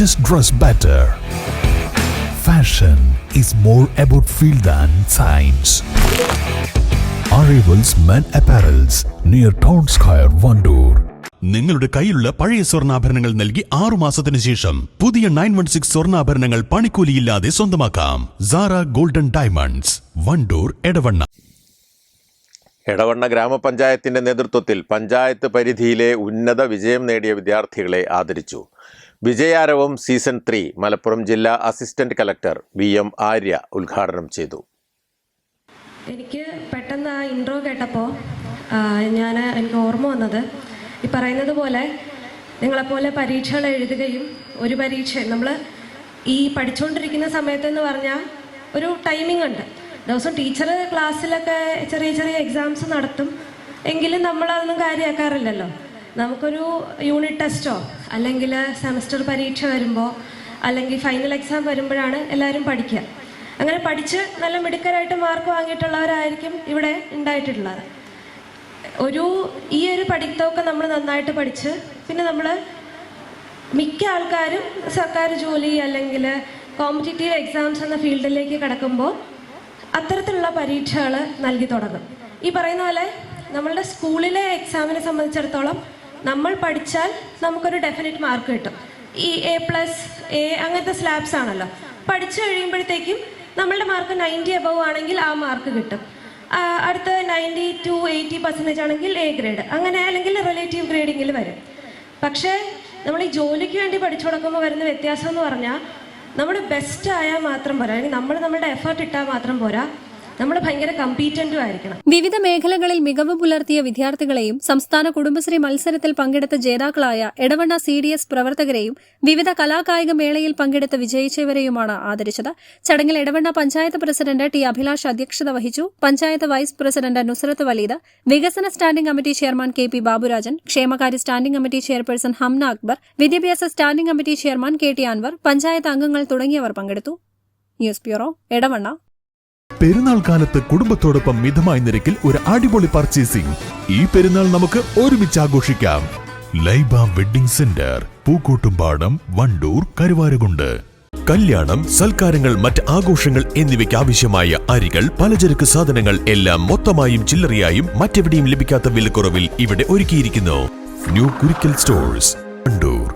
just dress better. Fashion is more about feel than science. Arrivals Men Apparels near Town Square, Vandoor. നിങ്ങളുടെ കയ്യിലുള്ള പഴയ സ്വർണാഭരണങ്ങൾ നൽകി ആറു മാസത്തിന് ശേഷം പുതിയ നയൻ വൺ സിക്സ് സ്വർണാഭരണങ്ങൾ പണിക്കൂലിയില്ലാതെ സ്വന്തമാക്കാം Sara golden diamonds Wandoor Edavanna Edavanna ഗ്രാമപഞ്ചായത്തിന്റെ നേതൃത്വത്തിൽ പഞ്ചായത്ത് പരിധിയിലെ ഉന്നത വിജയം നേടിയ വിദ്യാർത്ഥികളെ ആദരിച്ചു വിജയാരവം സീസൺ ത്രീ മലപ്പുറം ജില്ലാ assistant collector V M Arya ഉദ്ഘാടനം ചെയ്തു. എനിക്ക് പെട്ടെന്ന് ആ ഇൻട്രോ കേട്ടപ്പോൾ ഞാൻ എനിക്ക് ഓർമ്മ വന്നത് ഈ പറയുന്നത് പോലെ നിങ്ങളെപ്പോലെ പരീക്ഷകൾ എഴുതുകയും ഒരു പരീക്ഷ നമ്മൾ ഈ പഠിച്ചുകൊണ്ടിരിക്കുന്ന സമയത്തെന്ന് പറഞ്ഞാൽ ഒരു ടൈമിംഗ് ഉണ്ട്. ദിവസം ടീച്ചർ ക്ലാസ്സിലൊക്കെ ചെറിയ ചെറിയ എക്സാംസ് നടത്തും. എങ്കിലും നമ്മളതൊന്നും കാര്യമാക്കാറില്ലല്ലോ നമുക്കൊരു യൂണിറ്റ് ടെസ്റ്റോ അല്ലെങ്കിൽ സെമസ്റ്റർ പരീക്ഷ വരുമ്പോൾ അല്ലെങ്കിൽ ഫൈനൽ എക്സാം വരുമ്പോഴാണ് എല്ലാവരും പഠിക്കുക അങ്ങനെ പഠിച്ച് നല്ല മിടുക്കരായിട്ട് മാർക്ക് വാങ്ങിയിട്ടുള്ളവരായിരിക്കും ഇവിടെ ഉണ്ടായിട്ടുള്ളത്. ഒരു ഈ ഒരു പഠിത്തമൊക്കെ നമ്മൾ നന്നായിട്ട് പഠിച്ച് പിന്നെ നമ്മൾ മിക്ക ആൾക്കാരും സർക്കാർ ജോലി അല്ലെങ്കിൽ കോമ്പറ്റേറ്റീവ് എക്സാംസ് എന്ന ഫീൽഡിലേക്ക് കിടക്കുമ്പോൾ അത്തരത്തിലുള്ള പരീക്ഷകൾ നൽകി തുടങ്ങും. ഈ പറയുന്ന പോലെ നമ്മളുടെ സ്കൂളിലെ എക്സാമിനെ സംബന്ധിച്ചിടത്തോളം നമ്മൾ പഠിച്ചാൽ നമുക്കൊരു ഡെഫിനറ്റ് മാർക്ക് കിട്ടും. ഈ എ പ്ലസ് എ അങ്ങനത്തെ സ്ലാബ്സ് ആണല്ലോ. പഠിച്ചു കഴിയുമ്പോഴത്തേക്കും നമ്മളുടെ മാർക്ക് നയന്റി അബവ് ആണെങ്കിൽ ആ മാർക്ക് കിട്ടും. അടുത്ത നയന്റി ടു എയ്റ്റി പെർസെന്റേജ് ആണെങ്കിൽ എ ഗ്രേഡ് അങ്ങനെ അല്ലെങ്കിൽ റിലേറ്റീവ് ഗ്രേഡിങ്ങിൽ വരും. പക്ഷേ നമ്മൾ ഈ ജോലിക്ക് വേണ്ടി പഠിച്ചു തുടങ്ങുമ്പോൾ വരുന്ന വ്യത്യാസം എന്ന് പറഞ്ഞാൽ നമ്മുടെ ബെസ്റ്റ് ആയാൽ മാത്രം പോരാ. അല്ലെങ്കിൽ നമ്മൾ നമ്മുടെ എഫേർട്ട് ഇട്ടാൽ മാത്രം പോരാ. നമ്മൾ ഭയങ്കര കമ്പീറ്റന്റും ആയിരിക്കണം. വിവിധ മേഖലകളിൽ മികവ് പുലർത്തിയ വിദ്യാർത്ഥികളെയും സംസ്ഥാന കുടുംബശ്രീ മത്സരത്തിൽ പങ്കെടുത്ത ജേതാക്കളായ എടവണ്ണ സി ഡി എസ് പ്രവർത്തകരെയും വിവിധ കലാകായിക മേളയിൽ പങ്കെടുത്ത് വിജയിച്ചവരെയുമാണ് ആദരിച്ചത്. ചടങ്ങിൽ എടവണ്ണ പഞ്ചായത്ത് പ്രസിഡന്റ് ടി അഭിലാഷ് അധ്യക്ഷത വഹിച്ചു. പഞ്ചായത്ത് വൈസ് പ്രസിഡന്റ് നുസ്രത്ത് വലീദ് വികസന standing committee chairman K P Baburajan ക്ഷേമകാര്യ standing committee chairperson Hamna Akbar വിദ്യാഭ്യാസ standing committee chairman K T Anwar panchayat അംഗങ്ങൾ തുടങ്ങിയവർ പങ്കെടുത്തു. News bureau Edavanna. പെരുന്നാൾ കാലത്ത് കുടുംബത്തോടൊപ്പം മിതമായ നിരക്കിൽ ഒരു അടിപൊളി പർച്ചേസിംഗ് ഈ പെരുന്നാൾ നമുക്ക് ഒരുമിച്ച് ആഘോഷിക്കാം. Laiba wedding centre Pookkottumpadam Wandoor Karuvarakundu. കല്യാണം സൽക്കാരങ്ങൾ മറ്റ് ആഘോഷങ്ങൾ എന്നിവയ്ക്ക് ആവശ്യമായ അരികൾ പലചരക്ക് സാധനങ്ങൾ എല്ലാം മൊത്തമായും ചില്ലറയായും മറ്റെവിടെയും ലഭിക്കാത്ത വിലക്കുറവിൽ ഇവിടെ ഒരുക്കിയിരിക്കുന്നു. New Kurikkal stores Wandoor.